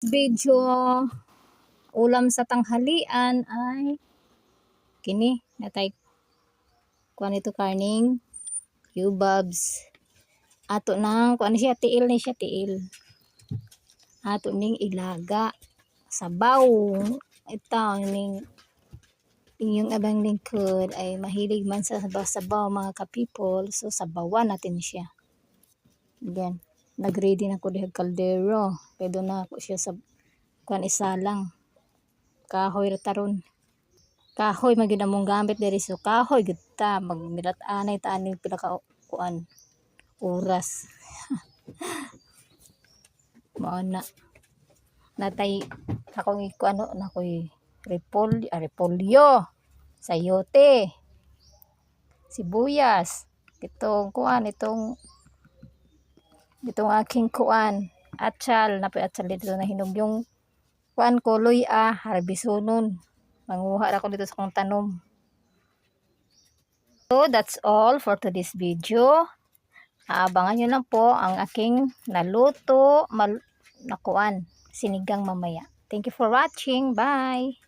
Video ulam sa tanghalian ay kini natay kuan ito karning cubabs ato nang kuan siya tiil ni siya tiil. Ato ning ilaga sabaw. Ito ning inyong abang lingkod ay mahilig man sa sabaw-sabaw mga ka-people. So sabawan natin siya. Again, nag-ready na ko dihag kaldero. Pedo na ako siya sa kuan isa lang. Kahoy ra taron. Kahoy magyud among gamit diri so kahoy gud ta magmilat anay ta aning pila ka kuan oras. Mao na. Natay akong ikuan ano na ko'y repol ah, repolyo, sayote, sibuyas, itong kuan itong itong aking kuan. Atsal na atsal dito na hinog yung kuan ko luy ah harbisonon. Manguha ra ko dito sa kong tanom. So that's all for today's video. Aabangan nyo lang po ang aking naluto mal nakuan sinigang mamaya. Thank you for watching. Bye!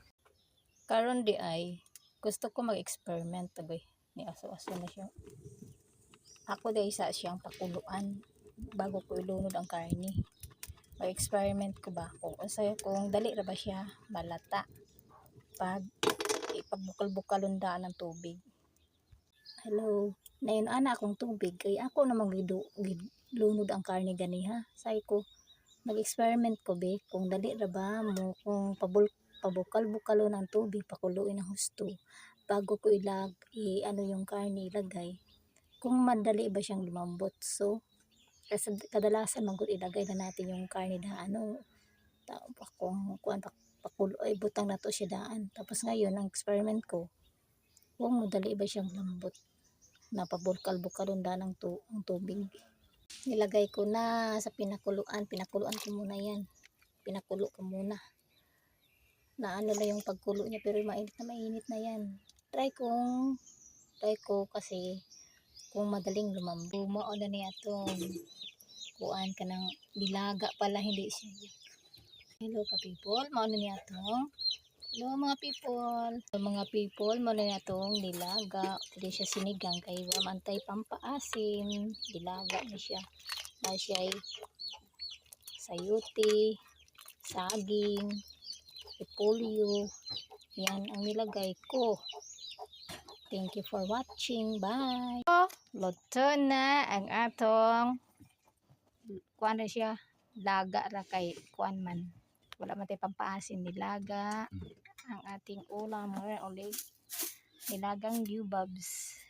Karon di ay gusto ko mag-experiment tagoy ni aso-aso na siya. Ako dahil isa siyang pakuluan bago ko ilunod ang karne. Mag-experiment ko ba kung unsay kung dali ra ba siya balata pag ipagbukal-bukalon daan ng tubig. Hello, nayon ana akong tubig kay ako na maglunod ang karne ganiha. Say ko mag-experiment ko be kung dali ra ba mo kung pabul pabukal-bukalon ang tubig pakuluin ang husto bago ko ilag i ano yung karne ilagay kung madali ba siyang lumambot so kasi kadalasan magud ilagay na natin yung karne na ano ta, pa, kung kuan pa, pakulo ay butang na to siya daan. Tapos ngayon ang experiment ko kung madali ba siyang lambot? Napabulkal-bukalon daan ng, tu ang tubig. Nilagay ko na sa pinakuluan pinakuluan ko muna yan. Pinakulo ko muna. Na ano na yung pagkulo niya pero mainit na mainit na yan. Try kong try ko kasi kung madaling lumambo. Mao na niya itong kuan ka ng dilaga pala hindi siya. Hello ka people. Mao na niya itong hello mga people. Mga people mao na niya itong dilaga hindi siya sinigang kay wa mantay pampaasim. Dilaga na siya. Na siya ay sayuti saging repolyo yan ang nilagay ko. Thank you for watching. Bye. Luto na ang atong kuan na siya laga ra kay kuan man. Wala man tay pampaasin nilaga ang ating ulam ngayon ulit. Nilagang yubabs.